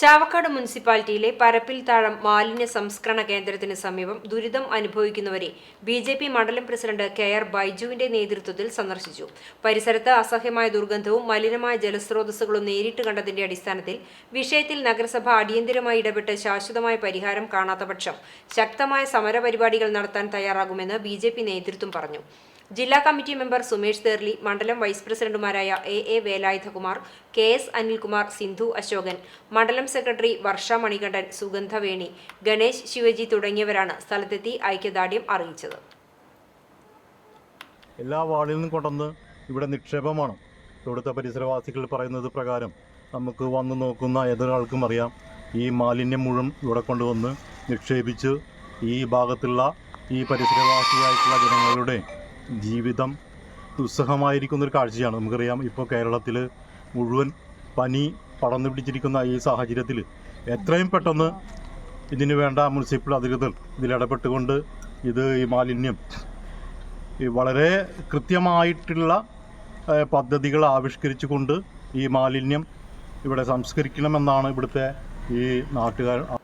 ചാവക്കാട് മുനിസിപ്പാലിറ്റിയിലെ പരപ്പിൽ താഴം മാലിന്യ സംസ്കരണ കേന്ദ്രത്തിന് സമീപം ദുരിതം അനുഭവിക്കുന്നവരെ ബി ജെ പി മണ്ഡലം പ്രസിഡന്റ് കെ ആർ ബൈജുവിന്റെ നേതൃത്വത്തിൽ സന്ദർശിച്ചു. പരിസരത്ത് അസഹ്യമായ ദുർഗന്ധവും മലിനമായ ജലസ്രോതസ്സുകളും നേരിട്ട് കണ്ടതിന്റെ അടിസ്ഥാനത്തിൽ വിഷയത്തിൽ നഗരസഭ അടിയന്തരമായി ഇടപെട്ട് ശാശ്വതമായ പരിഹാരം കാണാത്ത പക്ഷം ശക്തമായ സമരപരിപാടികൾ നടത്താൻ തയ്യാറാകുമെന്ന് ബി നേതൃത്വം പറഞ്ഞു. ജില്ലാ കമ്മിറ്റി മെമ്പർ സുമേഷ് തേർലി മണ്ഡലം വൈസ് പ്രസിഡന്റുമാരായ A A Velayudhakumar K S Anilkumar Sindhu Ashokan മണ്ഡലം സെക്രട്ടറി വർഷ മണികണ്ഠൻ സുഗന്ധവേണി ഗണേശ് ശിവജി തുടങ്ങിയവരാണ് സ്ഥലത്തെത്തി ഐക്യദാർഢ്യം അറിയിച്ചത്. എല്ലാ വാളിൽ നിന്നും കൊണ്ടുവന്ന് ഇവിടെ നിക്ഷേപമാണ്. ഇവിടുത്തെ പരിസരവാസികൾ പറയുന്നത് പ്രകാരം നമുക്ക് വന്ന് നോക്കുന്ന ഏതൊരാൾക്കും അറിയാം ഈ മാലിന്യം മുഴുവൻ ഇവിടെ കൊണ്ടുവന്ന് നിക്ഷേപിച്ച് ഈ ഭാഗത്തുള്ള ഈ പരിസരവാസിയായിട്ടുള്ള ജനങ്ങളുടെ ജീവിതം ദുസ്സഹമായിരിക്കുന്നൊരു കാഴ്ചയാണ് നമുക്കറിയാം. ഇപ്പോൾ കേരളത്തിൽ മുഴുവൻ പനി പടർന്നു പിടിച്ചിരിക്കുന്ന ഈ സാഹചര്യത്തിൽ എത്രയും പെട്ടെന്ന് ഇതിന് വേണ്ട മുനിസിപ്പൽ അധികൃതർ ഇതിലിടപെട്ടുകൊണ്ട് ഇത് ഈ മാലിന്യം ഈ വളരെ കൃത്യമായിട്ടുള്ള പദ്ധതികൾ ആവിഷ്കരിച്ചുകൊണ്ട് ഈ മാലിന്യം ഇവിടെ സംസ്കരിക്കണമെന്നാണ് ഇവിടുത്തെ ഈ നാട്ടുകാർ